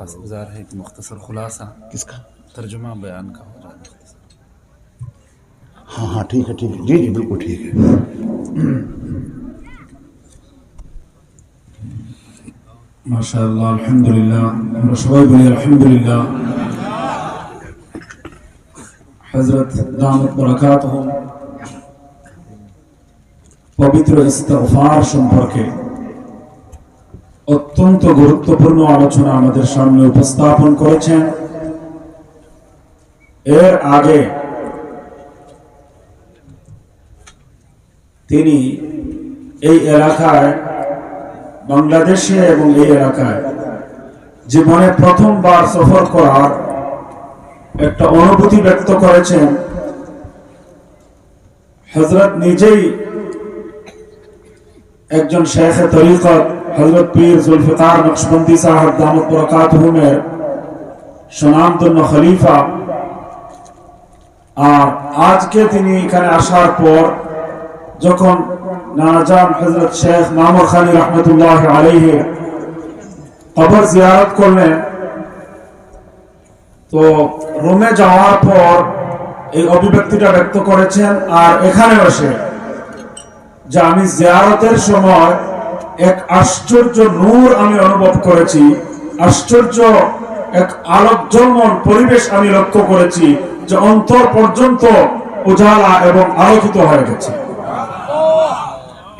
درخواست گزار ہے ایک مختصر خلاصہ کس کا؟ ترجمہ بیان کا ہو جائے ہاں ہاں ٹھیک ہے ٹھیک ہے۔ جی جی بالکل ٹھیک ہے۔ ماشاء اللہ الحمد للہ الحمد للہ حضرت دامت برکات ہوں پبتر استغفار সম্পর্কে অত্যন্ত গুরুত্বপূর্ণ আলোচনা আমাদের সামনে উপস্থাপন করেছেন। এর আগে তিনি এই এলাকায়, বাংলাদেশে এবং এই এলাকায় জীবনে প্রথমবার সফর করার একটা অনুভূতি ব্যক্ত করেছেন। হজরত নিজেই একজন শেখে তরিকত হজরত পীর জুলফিকার নকশবন্দি সাহেব দামত বরকাতহুমের সুনামধন্য খলিফা। আর আজকে তিনি এখানে আসার পর যখন নানাজান হজরত শেখ মামুর খানি রহমতুল্লাহ আলহে কবর জিয়ারত করলেন, তো রুমে যাওয়ার পর এই অভিব্যক্তিটা ব্যক্ত করেছেন আর এখানে বসে যে আমি জিয়ারতের সময় এক আশ্চর্য নূর আমি অনুভব করেছি, আশ্চর্য এক আলোক জন্মন পরিবেশ আমি লক্ষ্য করেছি, যে অন্তর পর্যন্ত উজালা এবং আলোকিত হয়ে গেছে।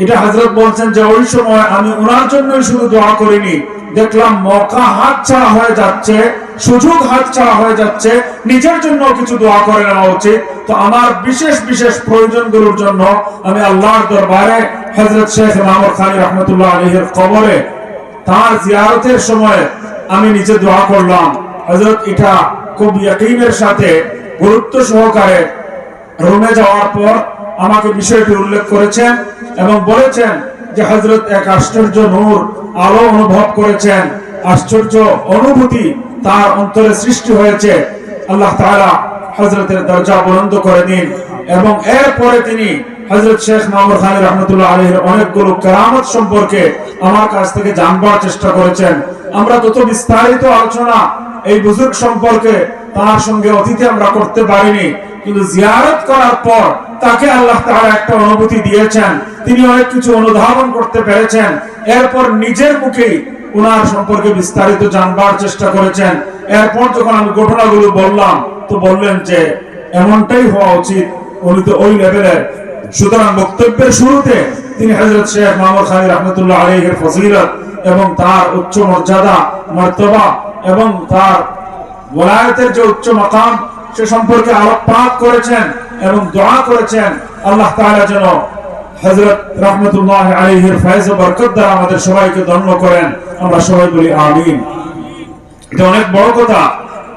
এটা হজরত বলছেন যে ওই সময় আমি ওনার জন্যই শুধু দোয়া করিনি। দেখলাম মকা হাত ছাড়া হয়ে যাচ্ছে, সুযোগ হাত ছাড়া হয়ে যাচ্ছে, নিজের জন্য কিছু দোয়া করে নেওয়া উচিত। তো আমার বিশেষ বিশেষ প্রয়োজনগুলোর জন্য আমি আল্লাহর দরবারে হজরত শেখ মাহমুদ খানি রহমতুল্লাহ আলহের কবরে তার জিয়ারতের সময় আমি নিজে দোয়া করলাম। হজরত এটা খুব ইয়াকিনের সাথে গুরুত্ব সহকারে রুমে যাওয়ার পর আমাকে বিষয়টি উল্লেখ করেছেন এবং বলেছেন যে হজরত এক আশ্চর্য নূর আলো অনুভব করেছেন। আশ্চর্য অনুভূতি তার অন্তরে সৃষ্টি হয়েছে। আল্লাহ তাআলা হজরতের দরজা বন্ধ করে দিন এবং এরপরে তিনি হজরত শেখ মাহমুদ খান রহমতুল্লাহ আলহের অনেকগুলো কেরামত সম্পর্কে আমার কাছ থেকে জানবার চেষ্টা করেছেন। আমরা তত বিস্তারিত আলোচনা এই বুজুর্গ সম্পর্কে তার সঙ্গে অতীতে আমরা করতে পারিনি, কিন্তু জিয়ারত করার পর তাকে আল্লাহ তাআলা একটা অনুভূতি দিয়েছেন। তিনি অনেক কিছু অনুধাবন করতে পেরেছেন। এরপর নিজের মুখেই উনার সম্পর্কে বিস্তারিত জানবার চেষ্টা করেছেন। এরপর যখন আমি ঘটনাগুলো বললাম, তো বললেন যে, এমনটাই হওয়া উচিত। উনি তো ওই লেভেলের। সুতরাং বক্তব্যের শুরুতে তিনি হযরত শেখ মাহমুদ খানি রহমতুল্লাহ আলাইহির ফজিলত এবং তার উচ্চ মর্যাদা, মর্তবা এবং তার ওলায়তের যে উচ্চ মাকাম, সে সম্পর্কে আলোকপাত করেছেন। এবং দোয়া করেছেন আল্লাহ তাআলা যেন হযরত রাহমাতুল্লাহ আলাইহির ফয়জ ও বরকত দ্বারা আমাদের সবাইকে ধন্য করেন। আমরা সবাই বলি আমিন। এটা অনেক বড় কথা।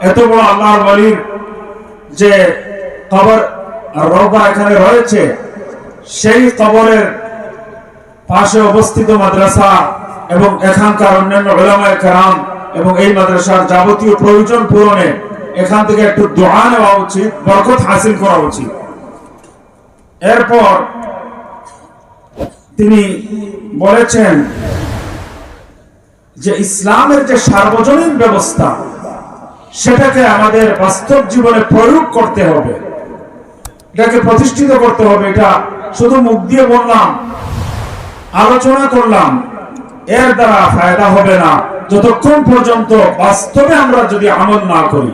এত বড় আল্লাহর ওয়ালির যে কবর রওজা এখানে রয়েছে, সেই কবরের পাশে অবস্থিত মাদ্রাসা এবং এখানকার অন্যান্য ওলামায়ে কেরাম এবং এই মাদ্রাসার যাবতীয় প্রয়োজন পূরণে এখান থেকে একটু দোয়া নেওয়া উচিত, বরকত হাসিল করা উচিত। এরপর তিনি বলেছেন যে ইসলামের যে সার্বজনীন ব্যবস্থা, সেটাকে আমাদের বাস্তব জীবনে প্রয়োগ করতে হবে। এটাকে প্রতিষ্ঠিত করতে হবে। এটা শুধু মুখ দিয়ে বললাম, আলোচনা করলাম, এর দ্বারা ফায়দা হবে না। যতক্ষণ পর্যন্ত বাস্তবে আমরা যদি আমল না করি।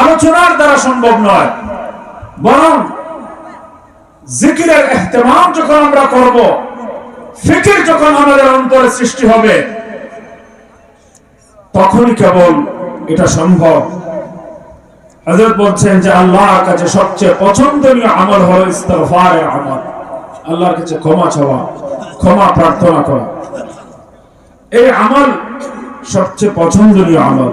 আলোচনার দ্বারা সম্ভব নয়। বরং জিকিরের এহতেমাম যখন আমরা করব, ফিকির যখন আমাদের অন্তরে সৃষ্টি হবে, তখনই কেবল এটা সম্ভব। হযরত বলছেন যে আল্লাহর কাছে সবচেয়ে পছন্দনীয় আমল হলো ইস্তিগফারের আমল। আল্লাহর কাছে ক্ষমা চাওয়া, ক্ষমা প্রার্থনা করা। এই আমল সবচেয়ে পছন্দনীয় আমল।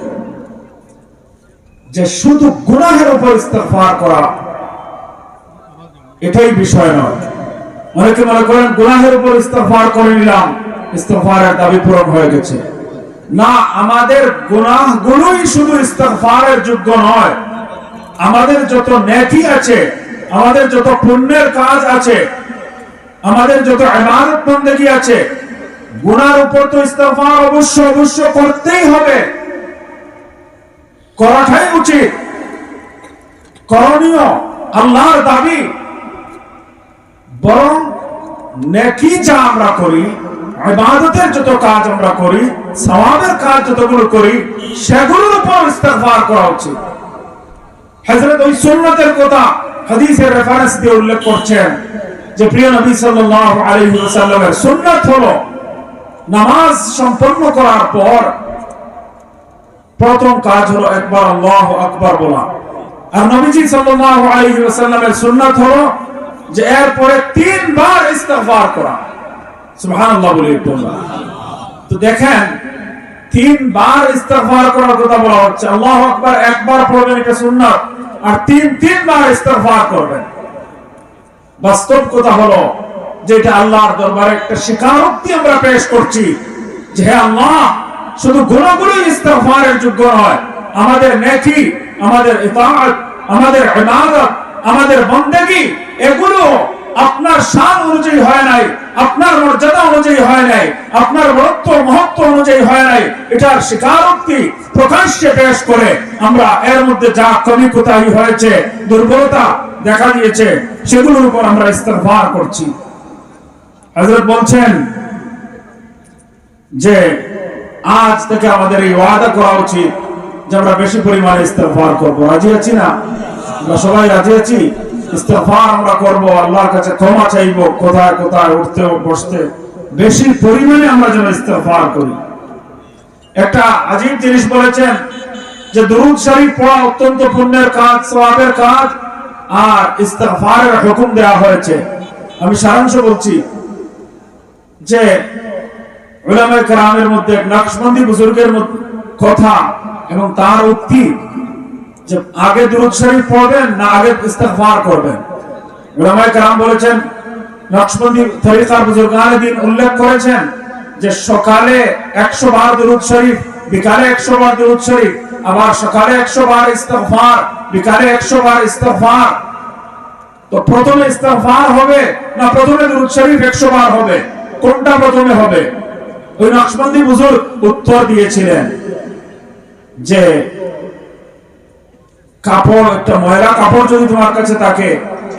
যে শুধু গুনাহের উপর ইস্তেগফার করা এটাই বিষয় নয়। অনেকে মনে করেন গুনাহের উপর ইস্তেগফার করে নিলাম, ইস্তেগফারের দাবি পূরণ হয়ে গেছে। না, আমাদের গুনাহগুলোই শুধু ইস্তেগফারের যোগ্য নয়। আমাদের যত নেকি আছে, আমাদের যত পুণ্যের কাজ আছে, আমাদের যত ইবাদত বন্দেগী আছে, গুনার উপর তো ইস্তেগফার অবশ্য অবশ্য করতেই হবে। করাটাই উচিত। করণীয়, আল্লাহর দাবি। বরং নেকি যা আমরা করি, ইবাদতের যত কাজ আমরা করি, সওয়াবের কাজ যতগুলো করি, সেগুলোর উপর ইস্তেগফার করা উচিত। হযরত ওই সুন্নতের কথা হাদিসের রেফারেন্স দিয়ে উল্লেখ করছেন যে, প্রিয় নবী সাল্লাল্লাহু আলাইহি ওয়াসাল্লামের সুন্নাত হলো নামাজ সম্পন্ন করার পর প্রথম কাজ হলো একবার আল্লাহ আকবার বলা। আর নবীজি সাল্লাল্লাহু আলাইহি ওয়াসাল্লামের সুন্নাত হলো যে এরপরে তিনবার ইস্তিগফার করা। সুবহানাল্লাহ আমরা। তো দেখেন, তিনবার ইস্তিগফার করার কথা বলা হচ্ছে। আল্লাহু আকবার একবার পড়বেন এটা সুন্নাত, আর তিন তিনবার ইস্তিগফার করবেন। বাস্তব কথা হলো যে এটা আল্লাহর দরবারে একটা স্বীকারোক্তি আমরা পেশ করছি যে হে আল্লাহ শুধু গুণগুলো ইস্তেগফারের যোগ্য নয়। আমাদের নেকি, আমাদের ইতাআত, আমাদের ইবাদত, আমাদের বন্দেগী, এগুলো আপনার শান অনুযায়ী হয় নাই, আপনার মর্যাদা অনুযায়ী হয় নাই, আপনার বরত্ব, মহত্ব অনুযায়ী হয় নাই। এটার স্বীকারোক্তি প্রকাশ্যে পেশ করে আমরা এর মধ্যে যা কমি কোতাহি হয়েছে, দুর্বলতা দেখা দিয়েছে, সেগুলোর উপর আমরা ইস্তেগফার করছি। হযরত বলছেন যে আজ থেকে আমাদের এই ওয়াদা করা উচিত যে আমরা বেশি পরিমাণে ইস্তেগফার করব। রাজি আছি না? আমরা সবাই রাজি আছি? ইস্তেগফার আমরা করব, আল্লাহর কাছে ক্ষমা চাইব, কোথায় কোথায় উঠতে বসতে। বেশি পরিমাণে আমরা যেন ইস্তেগফার করি। একটা আজীব জিনিস বলেছেন যে দুরুদ শরীফ পড়া অত্যন্ত পুণ্যের কাজ, সওয়াবের কাজ, আর ইস্তেগফারের হুকুম দেওয়া হয়েছে। আমি সারাংশ বলছি যে মধ্যে নকশবন্দি বুজুর্গের কথা এবং তার উক্তি যে আগে দুরূদ শরীফ পড়বেন না আগে ইস্তেগফার করবেন। বলেছেন, নকশবন্দি তরিকার বুজুর্গানে দিন উল্লেখ করেছেন যে সকালে 100 বার দুরূদ শরীফ, বিকালে 100 বার দুরূদ শরীফ, আবার সকালে 100 বার ইস্তেগফার, বিকালে 100 বার ইস্তেগফার। তো প্রথমে ইস্তেগফার হবে না প্রথমে দুরূদ শরীফ 100 বার হবে? কোনটা প্রথমে হবে? ওই নকশবন্দি বুজুর্গ উত্তর দিয়েছিলেন যে কাপড়, একটা ময়লা কাপড় যদি তোমার কাছে থাকে,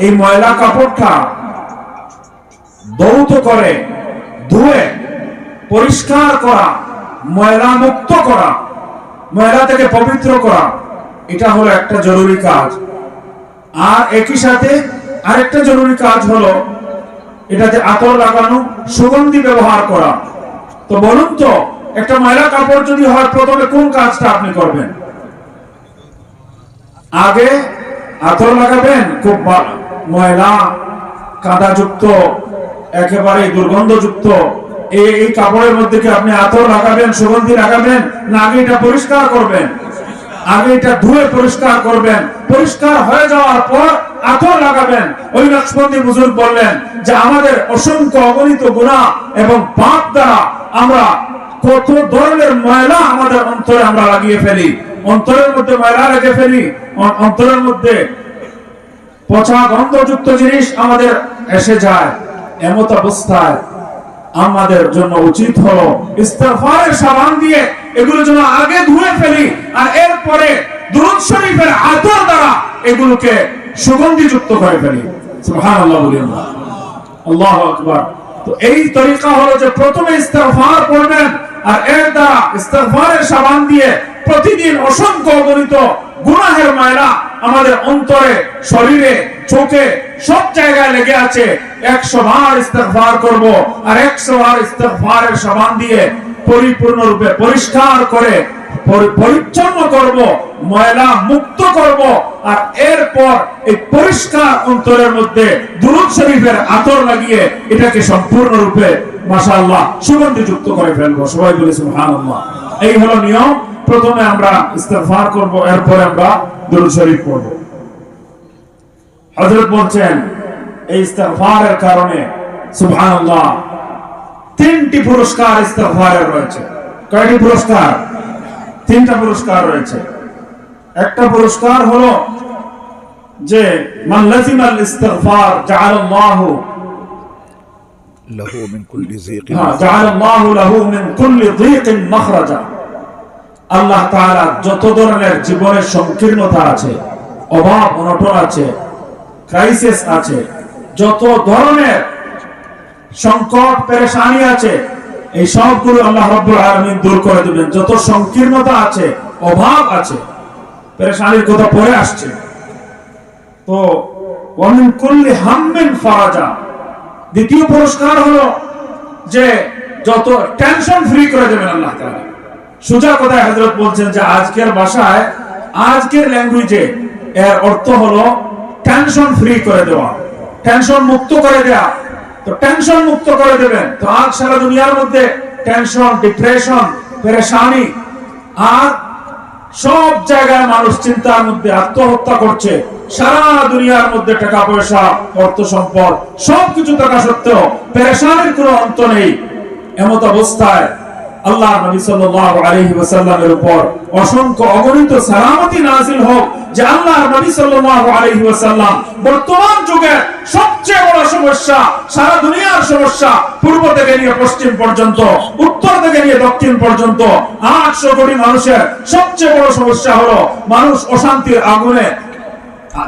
এই ময়লা কাপড়টা দৌত করে, ধুয়ে, পরিষ্কার করা, ময়লা মুক্ত করা, ময়লা থেকে পবিত্র করা, এটা হলো একটা জরুরি কাজ। আর একই সাথে আরেকটা জরুরি কাজ হলো, এটাতে আতর লাগানো, সুগন্ধি ব্যবহার করা। তো বলুন তো, একটা ময়লা কাপড় যদি হয় প্রথমে কোন কাজটা আপনি করবেন? আগে আতর লাগাবেন, খুব ময়লা কাদাযুক্ত, একেবারে দুর্গন্ধযুক্ত, এই কাপড়ের মধ্যে কি আপনি আতর লাগাবেন, সুগন্ধি লাগাবেন, না আগে এটা পরিষ্কার করবেন? আগে এটা ধুয়ে পরিষ্কার করবেন, পরিষ্কার হয়ে যাওয়ার পর আতর লাগাবেন। ওই নকশবন্দি বুজুর্গ বললেন যে আমাদের অসংখ্য অগণিত গুনাহ এবং পাপ দ্বারা আমরা কত ধরনের ময়লা আমাদের অন্তরে আমরা লাগিয়ে ফেলি? অন্তরের মধ্যে ময়লা রেখে ফেলি? অন্তরের মধ্যে পচা গন্ধযুক্ত জিনিস আমাদের এসে যায়, এমত অবস্থায় আমাদের জন্য উচিত হলো ইস্তেগফারের সাবান দিয়ে এগুলো যেন আগে ধুয়ে ফেলি আর এরপরে দুরূদ শরীফের আতর দ্বারা এগুলোকে সুগন্ধিযুক্ত করে ফেলি। সুবহানাল্লাহ বলি আল্লাহু আকবার। তো এই তরিকা হলো যে প্রথমে ইস্তেগফার করবেন আর এর দ্বারা ইস্তেগফারের সাবান দিয়ে প্রতিদিন অসংখ্য অগণিত গুনাহের ময়লা আমাদের অন্তরে, শরীরে, চোখে সব জায়গায় লেগে আছে। একশো বার ইস্তেগফার করব আর একশো বার ইস্তেগফারের সাবান দিয়ে পরিপূর্ণরূপে পরিষ্কার করে পরিচ্ছন্ন করব, ময়লা মুক্ত করব, আর এরপর এই পরিষ্কার অন্তরের মধ্যে দুরুদ শরীফের আতর লাগিয়ে এটাকে সম্পূর্ণরূপে যুক্ত করে ফেলব। সবাই বলে সুবহানাল্লাহ। এই হলো নিয়ম। প্রথমে আমরা ইস্তেগফার করব আমরা দুরুদ শরীফ পড়ব। হযরত বলছেন, এই ইস্তেগফারের কারণে তিনটি পুরস্কার ইস্তেগফারের রয়েছে। কয়টি পুরস্কার? তিনটা পুরস্কার রয়েছে। একটা পুরস্কার হলো যে হ্যাঁ, আল্লাহ যত ধরনের জীবনের সংকীর্ণতা আছে অভাব অনটন আছে ক্রাইসিস আছে যত ধরনের সংকট পেরেশানি আছে এই সবগুলো আল্লাহ রাব্বুল আলামিন দূর করে দিবেন। যত সংকীর্ণতা আছে, অভাব আছে, পেরেশানির কথা পরে আসছে। তো দ্বিতীয় পুরস্কার হলো যে যত টেনশন ফ্রি করে দেবেন আল্লাহ তাআলা। সুজা কথায় বলছেন যে আজকের ভাষায় আজকের ল্যাঙ্গুয়েজে এর অর্থ হলো টেনশন ফ্রি করে দেওয়া, টেনশন মুক্ত করে দেওয়া টেনশন মুক্ত করে দেবেন। তো আজ সারা দুনিয়ার মধ্যে টেনশন ডিপ্রেশন পেরেশানি, আর সব জায়গায় মানুষ চিন্তার মধ্যে আত্মহত্যা করছে। সারা দুনিয়ার মধ্যে টাকা পয়সা, অর্থ সম্পদ, সবকিছু থাকা সত্ত্বেও পেরেশানির কোনো অন্ত নেই। এমত অবস্থায় আল্লাহ নবী সাল্লাল্লাহু আলাইহি ওয়াসাল্লামের উপর অসংখ্য অগণিত সালামতি নাযিল হোক যে আল্লাহ নবী সাল্লাল্লাহু আলাইহি ওয়াসাল্লাম বর্তমান যুগের সবচেয়ে বড় সমস্যা সারা দুনিয়ার সমস্যা পূর্ব থেকে নিয়ে পশ্চিম পর্যন্ত, উত্তর থেকে নিয়ে দক্ষিণ পর্যন্ত আটশো কোটি মানুষের সবচেয়ে বড় সমস্যা হলো মানুষ অশান্তির আগুনে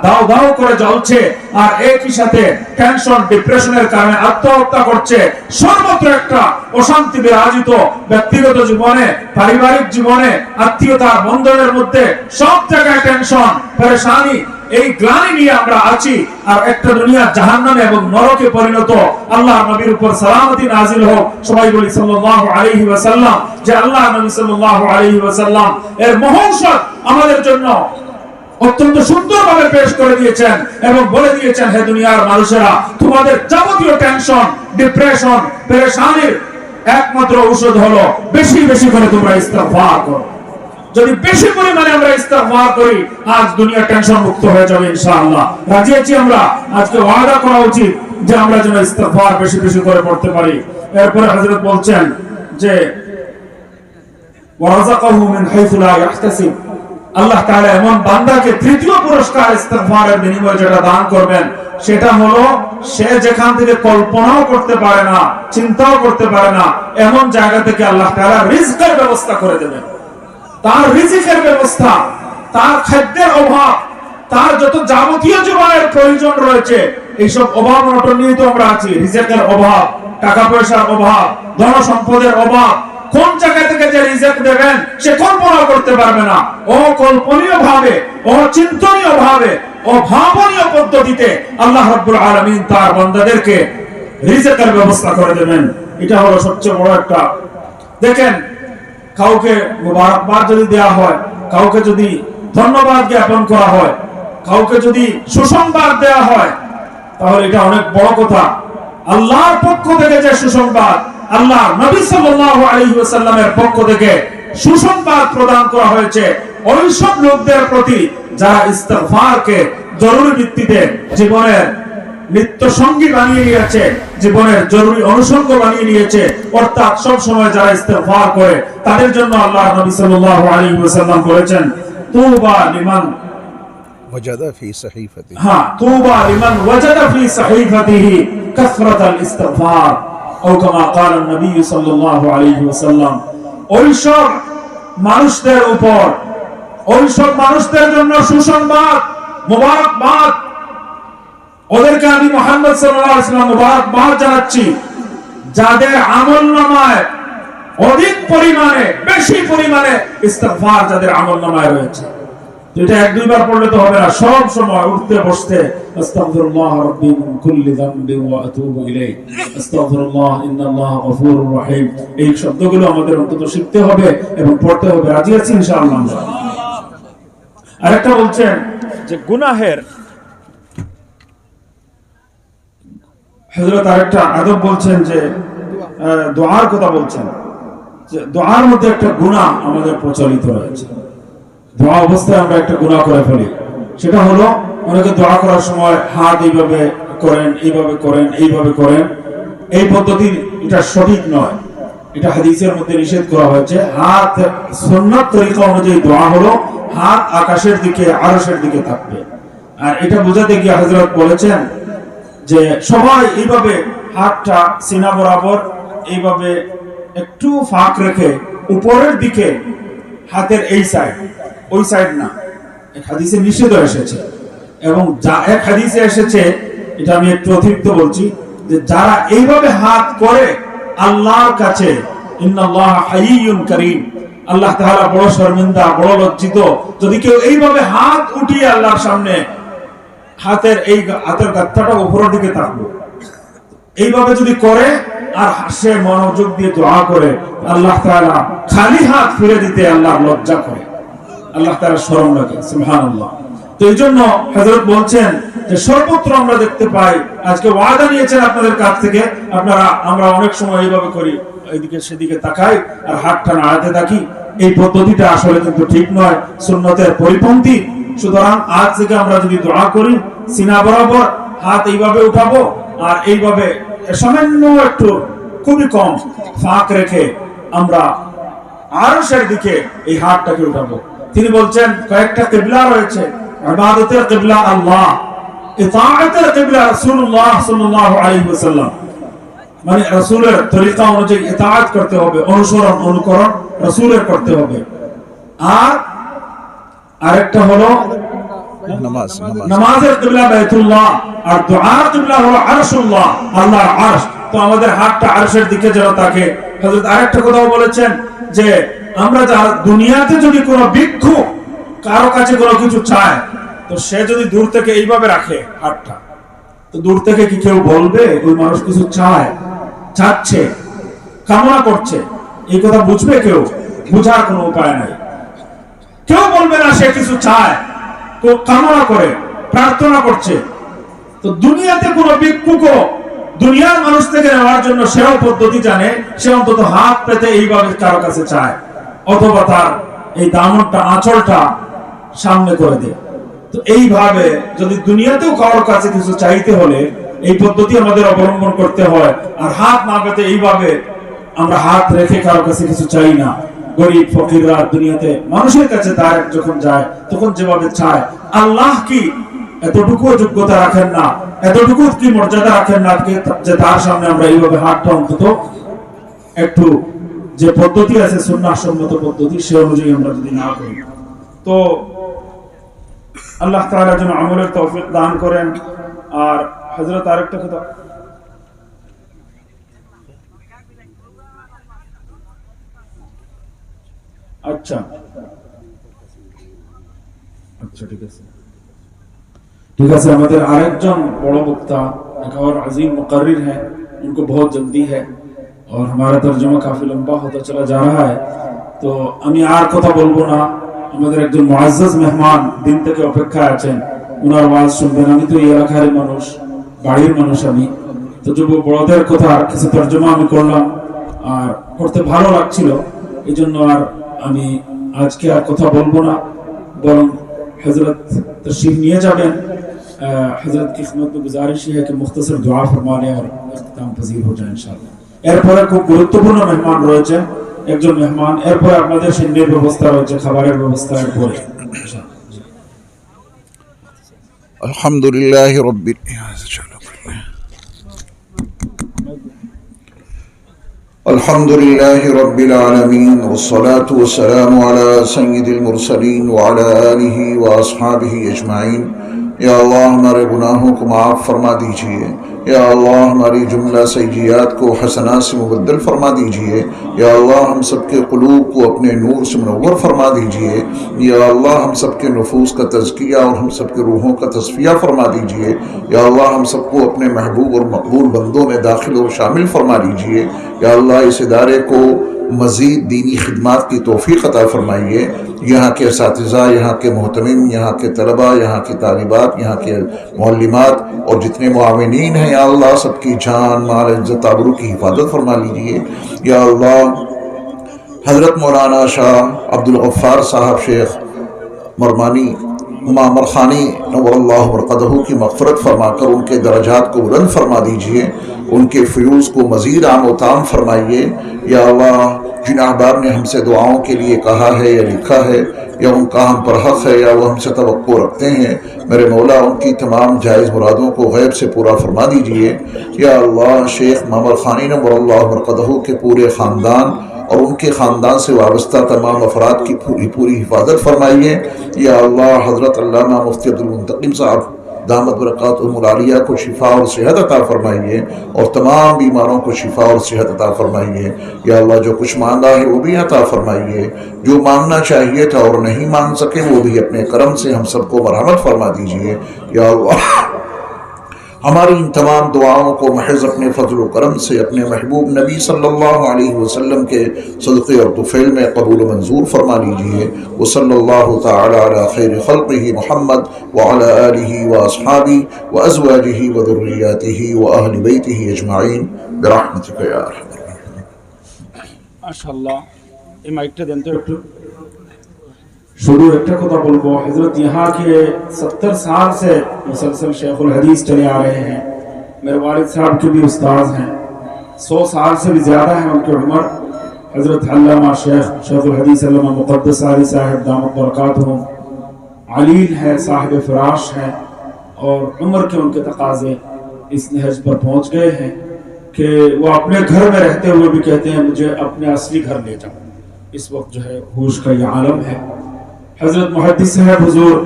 দাও দাও করে জ্বলছে। আর একই সাথে টেনশন ডিপ্রেশনের কারণে আত্মহত্যা করছে। সর্বত্র একটা অশান্তি বিরাজিত ব্যক্তিগত জীবনে, পারিবারিক জীবনে বন্ধনের মধ্যে সব জায়গায় টেনশন পরেশানি এই গ্লানি নিয়ে আমরা আছি। আর একটা দুনিয়া জাহান্নামে এবং নরকে পরিণত। আল্লাহ নবীর উপর সালামতি নাজিল হোক। সবাই বলি ওয়াসাল্লাম। যে আল্লাহ নবী সাল্লাল্লাহু আলাইহি ওয়াসাল্লাম এর আমাদের জন্য অত্যন্ত সুন্দরভাবে পেশ করে দিয়েছেন এবং বলে দিয়েছেন, হে দুনিয়ার মানুষেরা, তোমাদের যাবতীয় টেনশন ডিপ্রেশন পেরেশানির একমাত্র ঔষধ হলো বেশি বেশি করে তোমরা ইস্তেগফার করো। যদি বেশি পরিমাণে আমরা ইস্তেগফার করি, আজ দুনিয়া টেনশন মুক্ত হয়ে যাবে ইনশাআল্লাহ। রাজি আছি আমরা? আজকে ওয়াদা করা উচিত যে আমরা যেন ইস্তেগফার বেশি বেশি করে পড়তে পারি। এরপরে হযরত বলছেন যে, ওয়ারাযাকাহু মিন হাইথু লা ইয়াহতাসিব। আল্লাহ তাআলা এমন বান্দাকে তৃতীয় পুরস্কার ইস্তেগফারের বিনিময়ে যেটা দান করবেন, সেটা হলো সে যেখান থেকে কল্পনাও করতে পারে না, চিন্তাও করতে পারে না, এমন জায়গা থেকে আল্লাহ তাআলা রিজকের ব্যবস্থা করে দেবেন। তার রিজিকের ব্যবস্থা, তার খাদ্যের অভাব, তার যত যাবতীয় জীবনের প্রয়োজন রয়েছে, এইসব অভাব অনটন নিয়ে তো আমরা আছি। রিজেকের অভাব, টাকা পয়সার অভাব ধন সম্পদের অভাব কোন জায়গা থেকে যে রিজেক দেবেন, সে কল্পনা করতে পারবে না। অকল্পনীয় ভাবে অচিন্তনীয় ভাবে অভাবনীয় পদ্ধতিতে আল্লাহ রাব্বুল আলামিন তার বান্দাদেরকে রিজেকের ব্যবস্থা করে দেবেন। এটা হলো সবচেয়ে বড় একটা দেখেন, কাউকে মোবারকবাদ যদি দেয়া হয়, কাউকে যদি ধন্যবাদ জ্ঞাপন করা হয়, কাউকে যদি সুসংবাদ দেয়া হয়, তাহলে এটা অনেক বড় কথা। আল্লাহর পক্ষ থেকে যে সুসংবাদ আল্লাহ নবী সাল্লাল্লাহু আলাইহি ওয়াসাল্লামের পক্ষ থেকে সুসংবাদ প্রদান করা হয়েছে ওই সব লোকদের প্রতি যারা ইস্তেগফারকে জরুরি ভিত্তিতে জীবনের নিত্য সঙ্গী বানিয়ে নিয়েছে জীবনের জরুরি অনুষঙ্গ বানিয়ে নিয়েছে অর্থাৎ সব সময় যারা ইস্তেগফার করে তাদের জন্য আল্লাহ নবী সাল্লাল্লাহু আলাইহি ওয়াসাল্লাম বলেছেন তুবা লিমান وجد في صحيفته হ্যাঁ তুবা লিমান ওয়াজাদা ফি সাহিফাতিহি কাসরাতাল ইস্তিগফার মানুষদের উপর ওইসব মানুষদের জন্য সুসংবাদ, মুবারকবাদ। ওদেরকে আমি মোহাম্মদ সাল্লাহ ইসলাম মুবারকবাদ জানাচ্ছি, যাদের আমল নামায় অধিক পরিমাণে, বেশি পরিমাণে ইস্তফার যাদের আমল নামায় রয়েছে। এটা এক, দুইবার পড়লে তো হবে না। সব সময় উঠতে, বসতে, আস্তাগফিরুল্লাহ মিন কুল্লি যামবি ওয়া আতুবু আস্তাগফিরুল্লাহ রহিম। এই শব্দগুলো আমাদের অন্তত শিখতে হবে এবং পড়তে হবে। রাজি আছি ইনশাআল্লাহ আরেকটা বলছেন যে গুনাহের হযরত আরেকটা আদব বলছেন যে দোয়ার কথা বলছেন। যে দোয়ার মধ্যে একটা গুনাহ আমাদের প্রচলিত রয়েছে। দোয়া অবস্থায় আমরা একটা গুনাহ করে ফেলি। সেটা হলো, অনেকে দোয়া করার সময় হাত এইভাবে করেন এইভাবে করেন এইভাবে করেন। এই পদ্ধতি এটা সঠিক নয়। এটা হাদিসের মধ্যে নিষেধ করা হয়েছে, হাত সুন্নাত তরিকা অনুযায়ী দোয়া হলো, হাত আকাশের দিকে, আরশের দিকে থাকবে। আর এটা বোঝাতে গিয়ে হযরত বলেছেন যে সবাই এইভাবে হাতটা সিনা বরাবর এইভাবে একটু ফাঁক রেখে উপরের দিকে, হাতের এই সাইড ওই সাইড না। এক হাদিসে নিষেধ এসেছে। এবং যা এক হাদিসে এসেছে, এটা আমি একটু অতিরিক্ত বলছি, যে যারা এইভাবে হাত করে আল্লাহর কাছে কারীম, আল্লাহ তাআলা বড় শর্মিন্দা, বড় লজ্জিত, যদি কেউ এইভাবে হাত উঠিয়ে আল্লাহর সামনে হাতের এই হাতের গাত্তাটা উপরের দিকে থাকবে এইভাবে যদি করে, আর সে মনোযোগ দিয়ে দোয়া করে, আল্লাহ তাআলা খালি হাত ফিরে দিতে আল্লাহ লজ্জা করে। আল্লাহ তাআলা শরম রাখে সুবহানাল্লাহ। তো এই জন্য হযরত বলছেন যে সর্বত্র আমরা দেখতে পাই, আজকে ওয়াদা নিয়েছেন আপনাদের কাছ থেকে, আপনারা, আমরা অনেক সময় এইভাবে করি, এইদিকে সেদিকে তাকাই আর হাতটা নাড়াতে থাকি এই পদ্ধতিটা আসলে কিন্তু ঠিক নয়, সুন্নতের পরিপন্থী। সুতরাং আজ থেকে আমরা যদি দোয়া করি, সিনা বরাবর হাত এইভাবে উঠাবো আর এইভাবে সামান্য একটু, খুবই কম ফাঁক রেখে আমরা আরশের দিকে এই হাতটাকে উঠাবো। তিনি বলছেন কয়েকটা কিবলা রয়েছে। ইবাদতের কিবলা আল্লাহ ইতাআতের কিবলা রাসূলুল্লাহ সাল্লাল্লাহু আলাইহি ওয়াসাল্লাম। মানে রাসূলের তরিকা অনুযায়ী ইতাআত করতে হবে অনুসরণ অনুকরণ রাসূলের করতে হবে। আর আরেকটা হলো নামাজ নামাজ। নামাজের কিবলা বাইতুল্লাহ আর দুআর কিবলা হলো আরশুল্লাহ আল্লাহর আরশ। তো আমাদের হাতটা আরশের দিকে যেন থাকে হযরত আরেকটা কথাও বলেছেন যে আমরা যা দুনিয়াতে যদি কোনো ভিক্ষু কারও কাছে কোনো কিছু চায়, তো সে যদি দূর থেকে এইভাবে রাখে হাতটা, তো দূর থেকে কি কেউ বলবে, ওই মানুষ কিছু চায়, চাচ্ছে, কামনা করছে? এই কথা বুঝবে কেউ? বুঝার কোনো উপায় নাই। কেউ বলবে না সে কিছু চায়, তো কামনা করে, প্রার্থনা করছে। তো দুনিয়াতে কোন ভিক্ষুকও দুনিয়ার মানুষ থেকে নেওয়ার জন্য সেও পদ্ধতি জানে, সে অন্তত হাত পেতে এইভাবে কারও কাছে চায়। অথবা তার এই দামনটা আঁচলটা সামনে করে দেয় তো এইভাবে যদি দুনিয়াতেও কারোর কাছে কিছু চাইতে হলে এই পদ্ধতি আমাদের অবলম্বন করতে হয়। আর হাত না পেতে এইভাবে আমরা হাত রেখে কারও কাছে কিছু চাই না। গরিব, ফকিররা দুনিয়াতে মানুষের কাছে তার যখন যায়, তখন যেভাবে চায়। আল্লাহ কি এতটুকু যোগ্যতা রাখেন না? এতটুকু কি মর্যাদা রাখেন না? যে তার সামনে আমরা এইভাবে হাতটা অন্তত একটু پدتی ہے توانضرت ٹھیک بڑا بکتا ہے ان کو بہت جلدی ہے और हमारा तर्जुमा काफी लंबा होता चला जा रहा है তো আমি আর কথা বলবো না আমাদের একজন মুআজ্জাজ মেহমান দিন থেকে অপেক্ষায় আছেন ওনার ওয়াজ শুনবেন আমি তো এই এলাকার মানুষ বাড়ির মানুষ আমি তো যুব বড়দের কথা কিছু তর্জমা আমি করলাম আর করতে ভালো লাগছিল এই জন্য আর আমি আজকে আর কথা বলবো না বরং हजरत तशरीफ নিয়ে যাবেন আহ, हजरत की खिदमत में गुजारिश है कि मुख्तसर दुआ फरमाने और इख्तिताम पजीर हो जाए इंशाल्लाह এরপরে খুব গুরুত্বপূর্ণ মেহমান রয়েছে একজন মেহমান এরপরে আপনাদের সিন্নির ব্যবস্থা রয়েছে খাবারের ব্যবস্থা এরপরে الحمد لله رب الحمد لله رب العالمين والصلاة والسلام على سيد المرسلين وعلى آله وأصحابه أجمعين یا اللہ، ہماری جملہ سیجیات کو حسنات سے مبدل فرما دیجیے۔ یا اللہ، ہم سب کے قلوب کو اپنے نور سے منور فرما دیجیے۔ یا اللہ، ہم سب کے نفوس کا تزکیہ اور ہم سب کے روحوں کا تصفیہ فرما دیجیے۔ یا اللہ، ہم سب کو اپنے محبوب اور مقبول بندوں میں داخل اور شامل فرما دیجیے۔ یا اللہ، اس ادارے کو مزید دینی خدمات کی توفیق عطا فرمائیے۔ یہاں کے اساتذہ، یہاں کے محتمم یہاں کے طلباء، یہاں کی طالبات، یہاں کے معلمات اور جتنے معاونین ہیں، یا اللہ سب کی جان، مال، عزت آبرو کی حفاظت فرما لیجیے۔ یا اللہ، حضرت مولانا شاہ عبدالغفار صاحب شیخ مرمانی مامر خانی نور اللہ برقدہ کی مغفرت فرما کر ان کے درجات کو بلند فرما دیجیے۔ ان کے فیوز کو مزید عام و تام فرمائیے۔ یا اللہ، جن احباب نے ہم سے دعاؤں کے لیے کہا ہے یا لکھا ہے، یا ان کا ہم پر حق ہے، یا وہ ہم سے توقع رکھتے ہیں، میرے مولا، ان کی تمام جائز مرادوں کو غیب سے پورا فرما دیجیے یا اللہ، شیخ محمد خانی نمبر اللہ کے پورے خاندان اور ان کے خاندان سے وابستہ تمام افراد کی پوری پوری حفاظت فرمائیے۔ یا اللہ، حضرت علامہ مفتی عبد المنتقم صاحب دامت برکات العالیہ کو شفا اور صحت عطا فرمائیے اور تمام بیماروں کو شفا اور صحت عطا فرمائیے۔ یا اللہ، جو کچھ مانگا ہے وہ بھی عطا فرمائیے۔ جو مانگنا چاہیے تھا اور نہیں مانگ سکے وہ بھی اپنے کرم سے ہم سب کو مرحمت فرما دیجیے۔ یا اللہ ہماری ان تمام دعاؤں کو محض اپنے فضل و کرم سے اپنے محبوب نبی صلی اللہ علیہ وسلم کے صدقے اور طفیل میں قبول و منظور فرما لیجیے وہ صلی اللہ تعالی علی خیر خلقہ محمد وعلی آلہ و وازواجہ وذریاتہ واہل و بیتہ اجمعین۔ برحمتک یا رحمت ماشاءاللہ এই মাইকটা দেন তো شروع ایکٹر کو بول کو حضرت یہاں کے ستر سال سے مسلسل شیخ الحدیث چلے آ رہے ہیں۔ میرے والد صاحب کے بھی استاذ ہیں۔ سو سال سے بھی زیادہ ہیں ان کی عمر۔ حضرت علامہ شیخ شیخ الحدیث علامہ مقدس علی صاحب دامت برکات ہوں۔ علیل ہے، صاحب فراش ہیں اور عمر کے ان کے تقاضے اس نہج پر پہنچ گئے ہیں کہ وہ اپنے گھر میں رہتے ہوئے بھی کہتے ہیں، مجھے اپنے اصلی گھر لے جاؤ۔ اس وقت جو ہے ہوش کا یہ عالم ہے۔ হজরত মহাদ্দি সাহেব হুজুর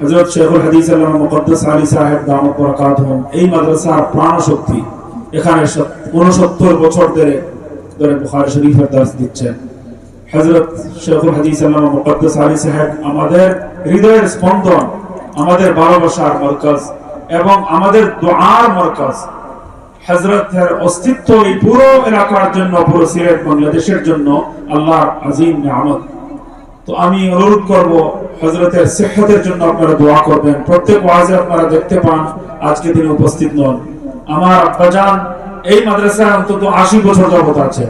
হজরত শেখুল হাদিস আল্লাহ মুকদ্দাস আলী সাহেব দামত বরাকাত এই মাদ্রাসার প্রাণ শক্তি এখানে উনসত্তর বছর ধরে ধরে বুখার শরীফের দাস দিচ্ছেন। হজরত শেখুল হাদিস আল্লাহ মুকদ্দাস আলী সাহেব আমাদের হৃদয়ের স্পন্দন, আমাদের ভালোবাসার মরকাজ এবং আমাদের দোয়ার মরকাজ। হজরতের অস্তিত্ব এই পুরো এলাকার জন্য, পুরো সিলেট বাংলাদেশের জন্য আল্লাহ আজিম নামত তো আমি অনুরোধ করব হজরতের সেহতের জন্য আপনারা দোয়া করবেন প্রত্যেক ওয়াজে আপনারা দেখতে পান আজকে তিনি উপস্থিত নন আমার আব্বাজান এই মাদ্রাসায় অন্তত আশি বছর যাবত আছে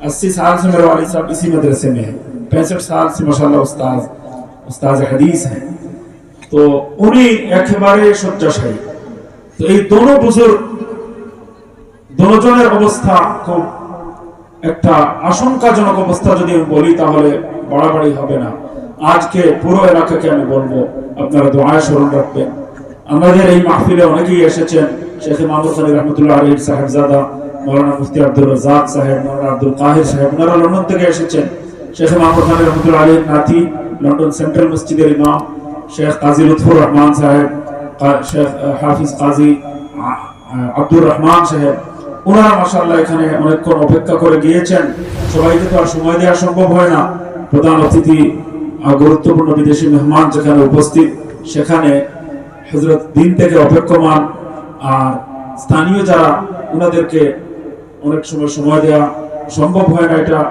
अस्सी साल से मेरे वालिद साहब इसी मदरसे में है पैंसठ साल से माशाल्लाह उस्ताद उस्ताद हदीस हैं तो उन्हीं একেবারে শয্যাশায়ী তো এই দোনো বুজুর্গ দোজনের অবস্থা খুব একটা আশঙ্কাজনক অবস্থা যদি আমি বলি তাহলে বাড়াবাড়ি হবে না। আজকে পুরো এলাকাকে আমি বলব, আপনারা দোয়ায় স্মরণ রাখবেন। আমাদের এই মাহফিলে অনেকেই এসেছেন, শেখ মাহমুদ আলী রহমতুল্লাহ আলী সাহেবজাদা, মৌলানা মুফতি আব্দুল রাজাক সাহেব, মৌলানা আব্দুল কাহির সাহেব, ওনারা লন্ডন থেকে এসেছেন। শেখ মাহমুদ আলী রহমতুল্লাহ আলীর নাতি, লন্ডন সেন্ট্রাল মসজিদের ইমাম, শেখ কাজী লুৎফুর রহমান সাহেব শেখ হাফিজ কাজী আব্দুর রহমান সাহেব, ওনারা মাসাল্লাহ এখানে অনেকক্ষণ অপেক্ষা করে গিয়েছেন। সবাইকে তো আর সময় দেওয়া সম্ভব হয় না। প্রধান অতিথি গুরুত্বপূর্ণ বিদেশি মেহমান যেখানে উপস্থিত, সেখানে হজরত দিন থেকে অপেক্ষমান আর স্থানীয় যারা ওনাদেরকে অনেক সময় সময় দেওয়া সম্ভব হয় না এটা।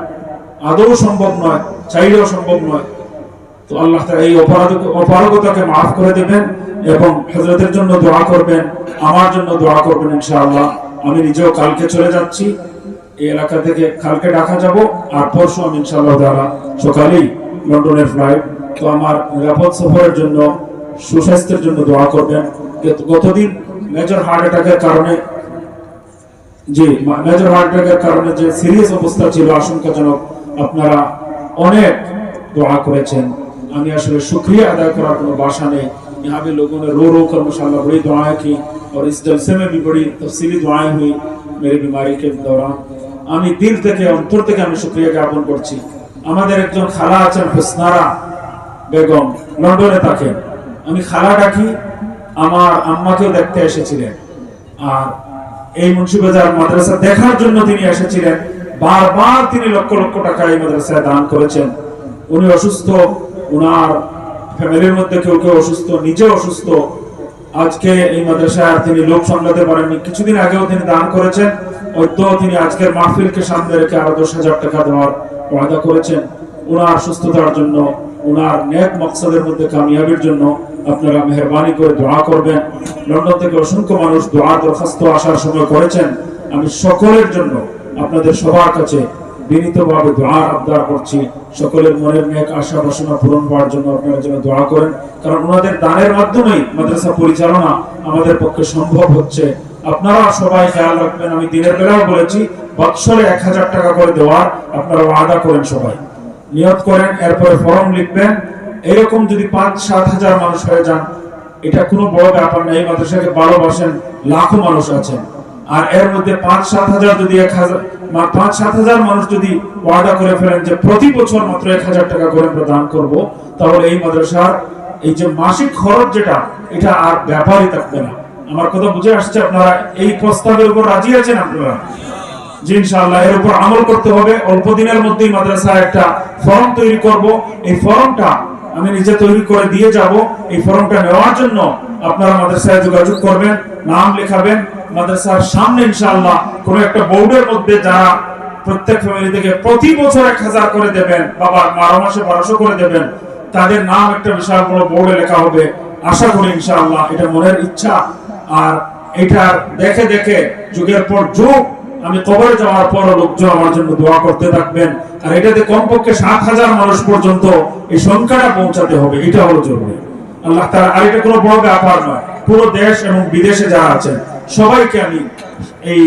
আদৌ সম্ভব নয়, চাইলেও সম্ভব নয়। তো আল্লাহ এই অপারগতাকে মাফ করে দেবেন এবং হজরতের জন্য দোয়া করবেন, আমার জন্য দোয়া করবেন ইনশাআল্লাহ। আমি নিজেও কালকে চলে যাচ্ছি। এই এলাকা থেকে কালকে ঢাকা যাব আর পরশু আমি ইনশাআল্লাহ তাআলা সকালেই লন্ডনের ফ্লাইট তো আমার নিরাপদ সফরের জন্য সুস্বাস্থ্যের জন্য দোয়া করবেন গতদিন মেজর হার্ট অ্যাটাকের কারণে যে মেজর হার্ট অ্যাটাকের কারণে যে সিরিয়াস অবস্থা ছিল আশঙ্কাজনক আপনারা অনেক দোয়া করেছেন আমি আসলে शुक्रिया अदा করার কোনো ভাষা নেই यहाँ पे लोगों ने रो रो कर माशाल्लाह बड़ी दुआएं की और इस जलसे में भी बड़ी तफसीली दुआएं हुई मेरी बीमारी के दौरान আমি দিল থেকে, অন্তর থেকে আমি শুক্রিয়া জ্ঞাপন করছি। আমাদের একজন খালা আছেন হুসনারা বেগম, লন্ডনে থাকেন। আমি খালা ডাকি আমার আম্মাকেও দেখতে এসেছিলেন। আর এই মুন্সিবাজার মাদ্রাসা দেখার জন্য তিনি এসেছিলেন। বারবার তিনি লক্ষ লক্ষ টাকা এই মাদ্রাসায় দান করেছেন। উনি অসুস্থ, উনার ফ্যামিলির মধ্যে কেউ কেউ অসুস্থ নিজে অসুস্থ। আজকে এই মাদ্রাসায় তিনি লোক সামলাতে পারেননি। কিছুদিন আগেও তিনি দান করেছেন হয়তো তিনি আজকের মাহফিলকে সামনে রেখে আরও দশ হাজার টাকা দেওয়ার ওয়াদা করেছেন। ওনার সুস্থতার জন্য, ওনার নেক মকসদের মধ্যে কামিয়াবির জন্য আপনারা মেহরবানি করে দোয়া করবেন। লন্ডন থেকে অসংখ্য মানুষ দোয়া দরখাস্ত আসার সময় করেছেন। আমি সকলের জন্য আপনাদের সবার কাছে বিনীতভাবে দোয়ার আবদার করছি। সকলের মনের নেক আশা বাসনা পূরণ হওয়ার জন্য আপনারা যেন দোয়া করেন। কারণ ওনাদের দানের মাধ্যমেই মাদ্রাসা পরিচালনা আমাদের পক্ষে সম্ভব হচ্ছে। আপনারা সবাই খেয়াল রাখবেন, আমি দিনের বেলাও বলেছি, বৎসরে এক হাজার টাকা করে দেওয়ার আপনারা ওয়াদা করেন সবাই। নিয়ত করেন, এরপরে ফর্ম লিখবেন। এরকম যদি পাঁচ, সাত হাজার মানুষ হয়ে যান, এটা কোনো বড় ব্যাপার না, এই মাদ্রাসাকে ভালোবাসেন, লাখো মানুষ আছেন। আর এর মধ্যে পাঁচ, সাত হাজার যদি এক হাজার পাঁচ, সাত হাজার মানুষ যদি ওয়াদা করে ফেলেন যে প্রতি বছর মাত্র এক হাজার টাকা করে আমরা দান তাহলে এই মাদ্রাসার এই যে মাসিক খরচ যেটা, এটা আর ব্যাপারই থাকবে না। আমার কথা বুঝে আসছে আপনারা, এই প্রস্তাবের উপর রাজি আছেন আপনারা? এর উপর আমল করতে হবে। অল্প দিনের মধ্যেই মাদ্রাসা একটা ফর্ম তৈরি করব। এই ফর্মটা আমি নিজে তৈরি করে দিয়ে যাব। এই ফর্মটা নেওয়ার জন্য আপনারা মাদ্রাসায় যোগাযোগ করবেন, নাম লেখাবেন মাদ্রাসার সামনে ইনশাআল্লাহ কোন একটা বোর্ডের মধ্যে যারা প্রত্যেক ফ্যামিলি থেকে প্রতি বছর এক হাজার করে দেবেন, বাবা বারো মাসে বারোশো করে দেবেন, তাদের নাম একটা বিশাল বড় বোর্ডে লেখা হবে। আশা করি ইনশাআল্লাহ এটা মনের ইচ্ছা। আর এটা দেখে দেখে যুগের পর যুগ, আমি কবরে যাওয়ার পর লোকজন আমার জন্য দোয়া করতে থাকবেন। আর এটাতে কমপক্ষে সাত হাজার মানুষ পর্যন্ত এই সংখ্যাটা পৌঁছাতে হবে, এটা হলো জরুরি। আল্লাহ তারা আর এটা কোনো বড় ব্যাপার নয়, পুরো দেশ এবং বিদেশে যারা আছেন সবাইকে আমি এই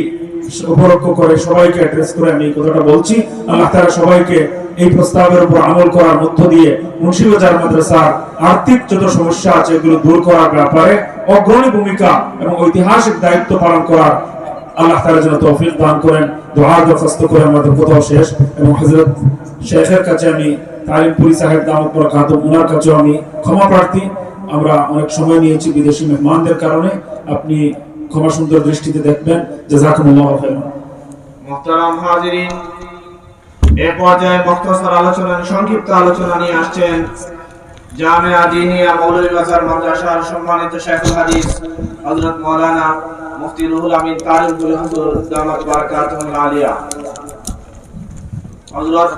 উপলক্ষ করে সবাইকে অ্যাড্রেস করে আমি কথাটা বলছি। আল্লাহ তারা সবাইকে এই প্রস্তাবের উপর আমল করার মধ্য দিয়ে মুন্সিবাজার মাদ্রাসার আর্থিক যত সমস্যা আছে এগুলো দূর করার ব্যাপারে অগ্রণী ভূমিকা এবং ঐতিহাসিক দায়িত্ব পালন করার আল্লাহ তাআলা যেন তৌফিক দান করেন, দোয়া দরখাস্ত করে আমাদের কোথাও শেষ। এবং হযরত শেখের কাছে আমি তালিমপুরি সাহেব দামত বরকাতুম ওনার কাছেও আমি ক্ষমা প্রার্থী। আমরা অনেক সময় নিয়েছি বিদেশি মেহমানদের কারণে। আপনি ক্ষমা সুন্দর দৃষ্টিতে দেখবেন। জাযাকুমুল্লাহু খাইরান। মোহতারাম হাজিরিন, এ পর্যায়ে মুখতসর আলোচনা, সংক্ষিপ্ত আলোচনা নিয়ে আসছেন জামিয়া দিনিয়া মৌলভীবাজার মাদ্রাসার সম্মানিত শেখুল হাদিস, হযরত মাওলানা মুফতি রুহুল আমিন তারিকুল হুজুর, দামাত বারকাতুল আলিয়া। হযরত